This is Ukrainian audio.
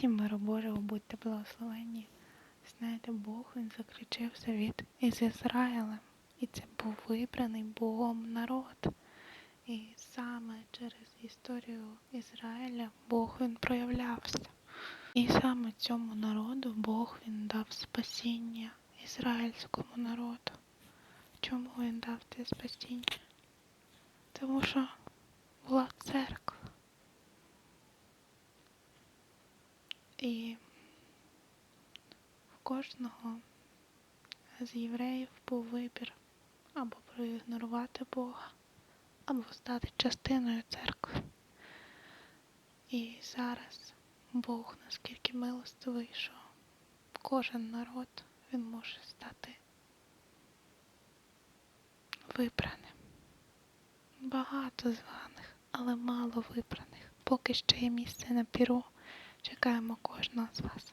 Всім миру Божого, будьте благословенні. Знаєте, Бог він заключив завіт із Ізраїлем, і це був вибраний Богом народ. І саме через історію Ізраїля Бог він проявлявся. І саме цьому народу Бог він дав спасіння ізраїльському народу. Чому він дав це спасіння? Тому що була церква. І в кожного з євреїв був вибір або проігнорувати Бога, або стати частиною церкви. І зараз Бог наскільки милостивий, що кожен народ він може стати вибраним. Багато званих, але мало вибраних. Поки ще є місце на піру. Чекаємо кожного з вас.